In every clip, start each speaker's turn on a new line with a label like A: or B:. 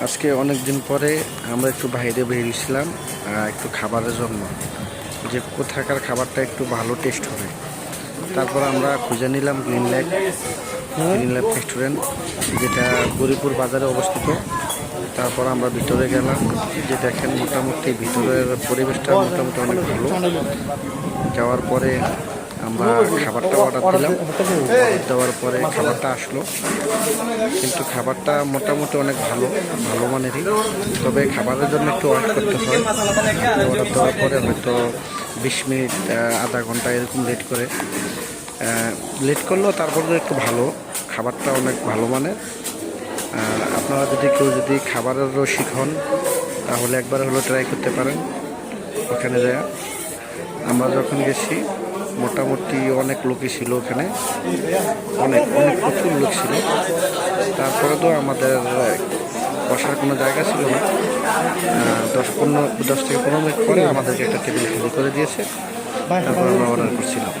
A: আজকে অনেক দিন পরে আমরা একটু বাইরে বেরিয়েছিলাম একটু খাবারের জন্য। যে কোথাকার খাবারটা একটু ভালো টেস্ট হবে। তারপর আমরা খুঁজে নিলাম green lake green lake restaurant যেটা গরিপুর বাজারে অবস্থিত। তারপর আমরা ভিতরে গেলাম, যে দেখেন মোটামুটি ভিতরের পরিবেশটা মোটামুটি অনেক ভালো। যাওয়ার পরে আমরা খাবারটা অর্ডার দিলাম। অর্ডার দেওয়ার পরে খাবারটা আসলো। কিন্তু খাবারটা মোটামুটি অনেক ভালো ভালো মানেরই। তবে খাবারের জন্য একটু ওয়েট করতে হয়। অর্ডার দেওয়ার পরে হয়তো বিশ মিনিট আধা ঘণ্টা এরকম লেট করে। লেট করলেও তারপরে একটু ভালো। খাবারটা অনেক ভালো মানের। আপনারা যদি কেউ যদি খাবারের রসিক হন তাহলে একবার হলো ট্রাই করতে পারেন। ওখানে যায়। আমরা যখন গেছি মোটামুটি অনেক লোকই ছিল ওখানে। অনেক অনেক প্রচুর লোক ছিল। তারপরে তো আমাদের, বসার কোনো জায়গা ছিল না। দশ পনেরো, দশ থেকে পনেরো মিনিট পরে আমাদেরকে একটা টেবিল খালি করে দিয়েছে। তারপর আমরা অর্ডার করছিলাম।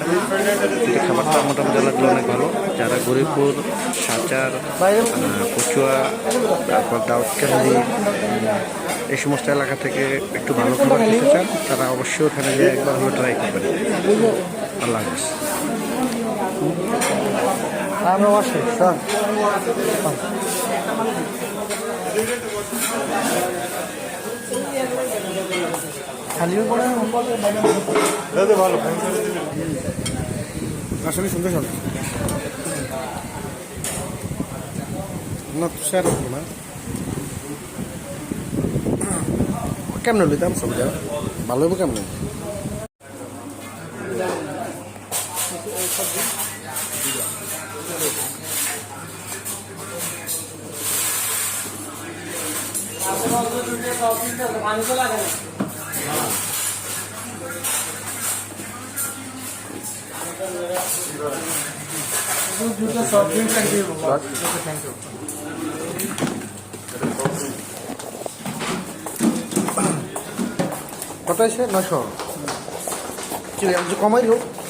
A: কিন্তু খাবারটা মোটামুটি লাগল অনেক ভালো। যারা গরিবপুর, সাচার কচুয়া তারপর দাউদকান্দি এই সমস্ত এলাকা থেকে একটু ভালো খাবার খেতে চান, তারা অবশ্যই ওখানে গিয়ে একবার হলে ট্রাই করবেন। আল্লাহ হাফিজ
B: আমরা আসি স্যার খালিও করে ভালো আসলে সুন্দর সব না স্যার না কেমন লইতাম সবটা ভালো হইব কেমন কত আছে নশো ঠিক আছে একটু কমাই হোক হ্যাঁ পুরো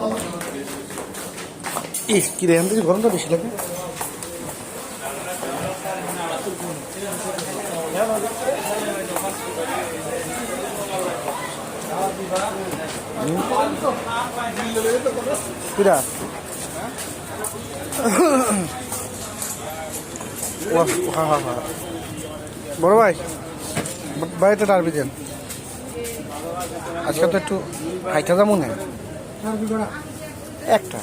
B: বাবা। ইস, কি রে থেকে গরমটা বেশি লাগে। হ্যাঁ হ্যাঁ হ্যাঁ বড় ভাই, বাড়িতে ডারবি দেন আজকে তো একটু হাইটা যাব না একটা।